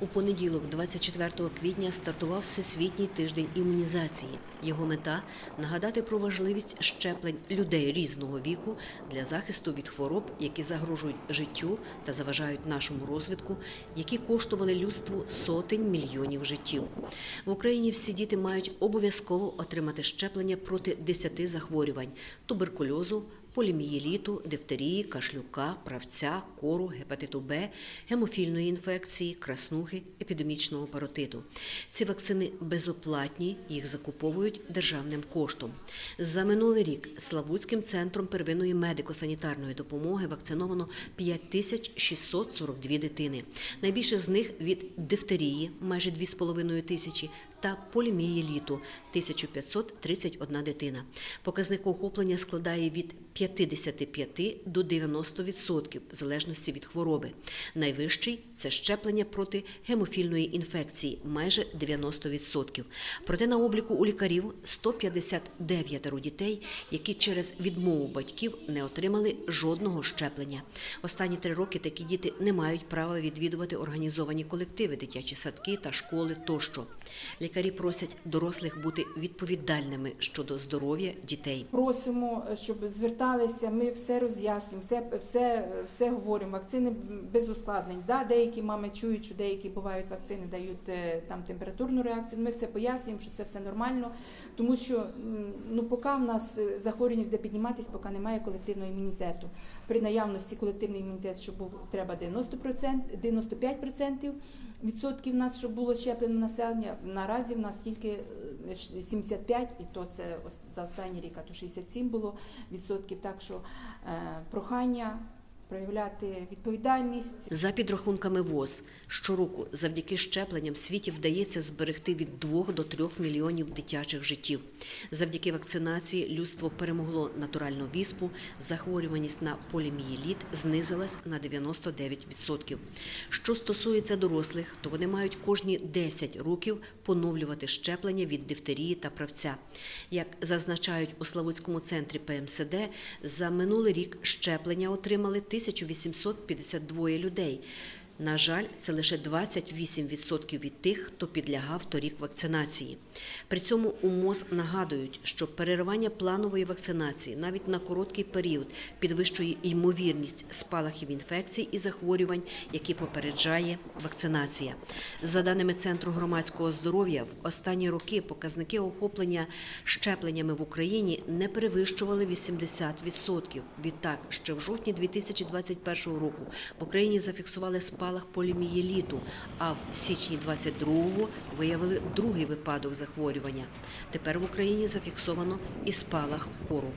У понеділок, 24 квітня, стартував Всесвітній тиждень імунізації. Його мета нагадати про важливість щеплень людей різного віку для захисту від хвороб, які загрожують життю та заважають нашому розвитку, які коштували людству сотень мільйонів життів. В Україні всі діти мають обов'язково отримати щеплення проти 10 захворювань туберкульозу, полімієліту, дифтерії, кашлюка, правця, кору, гепатиту Б, гемофільної інфекції, краснухи, епідемічного паротиту. Ці вакцини безоплатні, їх закуповують державним коштом. За минулий рік Славутським центром первинної медико-санітарної допомоги вакциновано 5642 дитини. Найбільше з них від дифтерії майже 2,5 тисячі та полімієліту 1531 дитина. Показник охоплення складає від 55 до 90% в залежності від хвороби. Найвищий це щеплення проти гемофільної інфекції майже 90%. Проте на обліку у лікарів 159 дітей, які через відмову батьків не отримали жодного щеплення. Останні три роки такі діти не мають права відвідувати організовані колективи, дитячі садки та школи тощо. Лікарі просять дорослих бути відповідальними щодо здоров'я дітей. Просимо, щоб зверталися, ми все роз'яснюємо, все, все, все говоримо. Вакцини без ускладнень. Да, деякі мами чують, що деякі бувають вакцини, дають е, там температурну реакцію. Ми все пояснюємо, що це все нормально, тому що ну, поки в нас е, захворювання буде підніматись, поки немає колективного імунітету. При наявності колективний імунітет, щоб був треба 90%, 95% відсотків нас, щоб було щеплено населення. Наразі в нас тільки е, 75, і то це за останній рік, а то 67 було відсотків. Так що е, прохання проявляти відповідальність. За підрахунками ВОЗ, щороку завдяки щепленням світі вдається зберегти від 2 до 3 мільйонів дитячих життів. Завдяки вакцинації людство перемогло натуральну віспу, захворюваність на полімієліт знизилась на 99%. Що стосується дорослих, то вони мають кожні 10 років поновлювати щеплення від дифтерії та правця. Як зазначають у Славутському центрі ПМСД, за минулий рік щеплення отримали 1852 людей. На жаль, це лише 28% від тих, хто підлягав торік вакцинації. При цьому у МОЗ нагадують, що переривання планової вакцинації навіть на короткий період підвищує ймовірність спалахів інфекцій і захворювань, які попереджає вакцинація. За даними Центру громадського здоров'я, в останні роки показники охоплення щепленнями в Україні не перевищували 80%. Відтак, ще в жовтні 2021 року в Україні зафіксували спалах полімієліту, а в січні 22-го виявили другий випадок захворювання. Тепер в Україні зафіксовано і спалах кору.